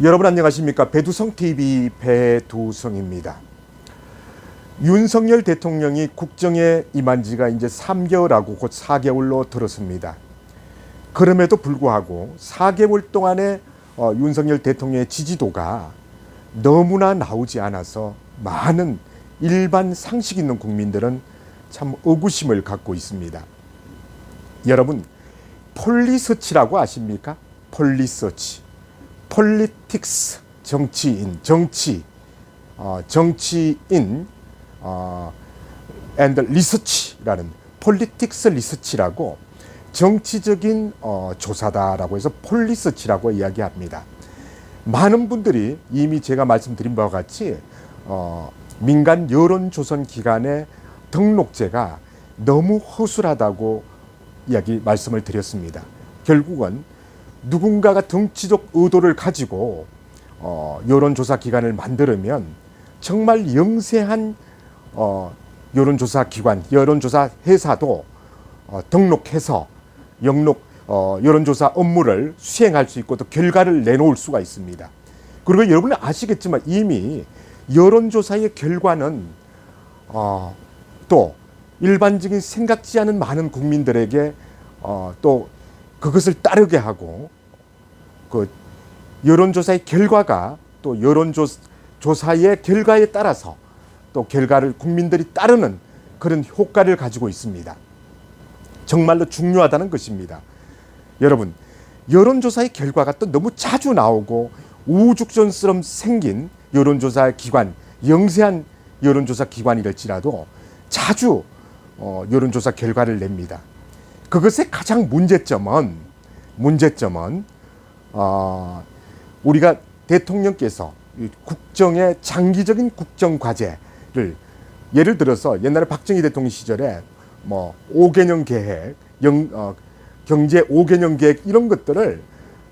여러분 안녕하십니까 배두성 TV 배두성입니다. 윤석열 대통령이 국정에 임한 지가 이제 3개월하고 곧 4개월로 들었습니다. 그럼에도 불구하고 4개월 동안의 어, 윤석열 대통령의 지지도가 너무나 나오지 않아서 많은 일반 상식 있는 국민들은 참 의구심을 갖고 있습니다. 여러분 폴리서치라고 아십니까? 폴리서치. 폴리틱스 정치인 정치 어, 정치인 어, and 리서치라는 폴리틱스 리서치라고 정치적인 어, 조사다라고 해서 폴리서치라고 이야기합니다. 많은 분들이 이미 제가 말씀드린 바와 같이 어, 민간 여론조선 기관의 등록제가 너무 허술하다고 이야기 말씀을 드렸습니다. 결국은 누군가가 정치적 의도를 가지고 어, 여론조사 기관을 만들면 정말 영세한 어, 여론조사 기관, 여론조사 회사도 어, 등록해서 영록 어, 여론조사 업무를 수행할 수 있고 또 결과를 내놓을 수가 있습니다. 그리고 여러분은 아시겠지만 이미 여론조사의 결과는 어, 또 일반적인 생각지 않은 많은 국민들에게 어, 또 그것을 따르게 하고 그 여론조사의 결과가 또 여론조사의 결과에 따라서 또 결과를 국민들이 따르는 그런 효과를 가지고 있습니다. 정말로 중요하다는 것입니다. 여러분 여론조사의 결과가 또 너무 자주 나오고 우죽전처럼 생긴 여론조사 기관 영세한 여론조사 기관이랄지라도 자주 어, 여론조사 결과를 냅니다. 그것의 가장 문제점은 문제점은 어, 우리가 대통령께서 이 국정의 장기적인 국정 과제를 예를 들어서 옛날에 박정희 대통령 시절에 뭐 5개년 계획, 영, 어, 경제 5개년 계획 이런 것들을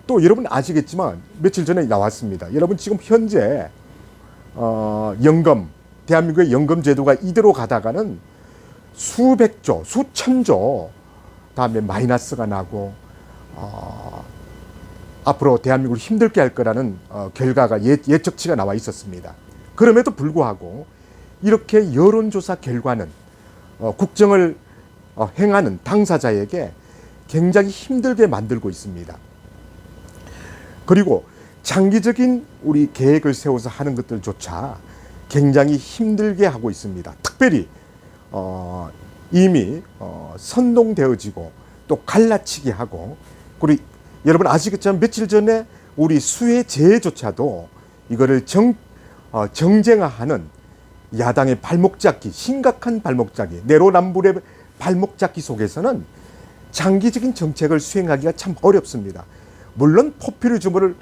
또 여러분 아시겠지만 며칠 전에 나왔습니다. 여러분 지금 현재 어, 연금 대한민국의 연금 제도가 이대로 가다가는 수백조, 수천조 다음에 마이너스가 나고 어, 앞으로 대한민국을 힘들게 할 거라는 어, 결과가 예, 예측치가 나와 있었습니다. 그럼에도 불구하고 이렇게 여론조사 결과는 어, 국정을 어, 행하는 당사자에게 굉장히 힘들게 만들고 있습니다. 그리고 장기적인 우리 계획을 세워서 하는 것들조차 굉장히 힘들게 하고 있습니다. 특별히 어, 이미 어, 선동되어지고 또 갈라치기 하고 그리고 여러분 아시겠지만 며칠 전에 우리 수혜제조차도 이거를 정, 어, 정쟁화하는 야당의 발목 잡기, 심각한 발목 잡기, 내로남불의 발목 잡기 속에서는 장기적인 정책을 수행하기가 참 어렵습니다. 물론 포퓰리즘을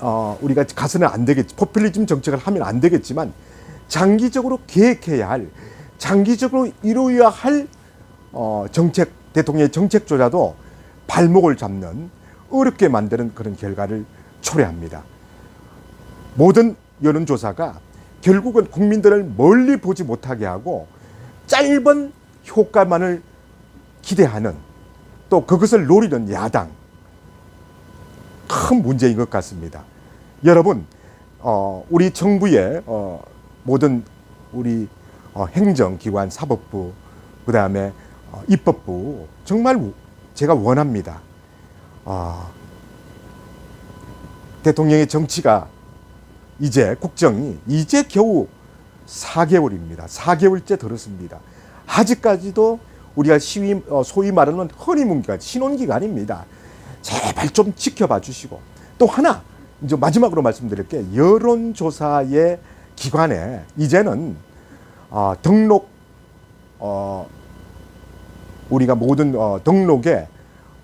어, 우리가 가서는 안 되겠지. 포퓰리즘 정책을 하면 안 되겠지만 장기적으로 계획해야 할, 장기적으로 이루어야 할 어, 정책 대통령의 정책조차도 발목을 잡는 어렵게 만드는 그런 결과를 초래합니다. 모든 여론조사가 결국은 국민들을 멀리 보지 못하게 하고 짧은 효과만을 기대하는 또 그것을 노리는 야당 큰 문제인 것 같습니다. 여러분, 어, 우리 정부의 어, 모든 우리 어, 행정기관, 사법부, 그 다음에 어, 입법부 정말 제가 원합니다. 어, 대통령의 정치가 이제 국정이 이제 겨우 4개월입니다. 4개월째 들었습니다. 아직까지도 우리가 시위 어, 소위 말하는 허니문 기간, 신혼 기간입니다. 제발 좀 지켜봐 주시고 또 하나 이제 마지막으로 말씀드릴 게 여론조사의 기관에 이제는 어, 등록 어, 우리가 모든 어, 등록의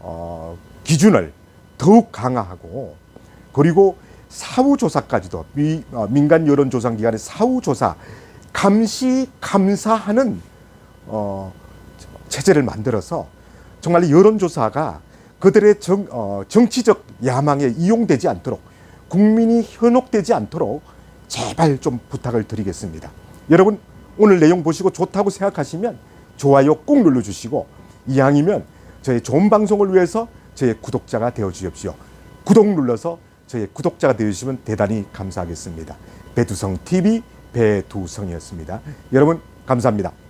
어, 기준을 더욱 강화하고 그리고 사후조사까지도 미, 어, 민간 여론조사기관의 사후조사 감시 감사하는 어, 체제를 만들어서 정말 여론조사가 그들의 정, 어, 정치적 야망에 이용되지 않도록 국민이 현혹되지 않도록 제발 좀 부탁을 드리겠습니다. 여러분 오늘 내용 보시고 좋다고 생각하시면 좋아요 꼭 눌러주시고 이왕이면 저희 좋은 방송을 위해서 저의 구독자가 되어 주십시오. 구독 눌러서 저의 구독자가 되어 주시면 대단히 감사하겠습니다. 배두성 TV 배두성이었습니다. 여러분 감사합니다.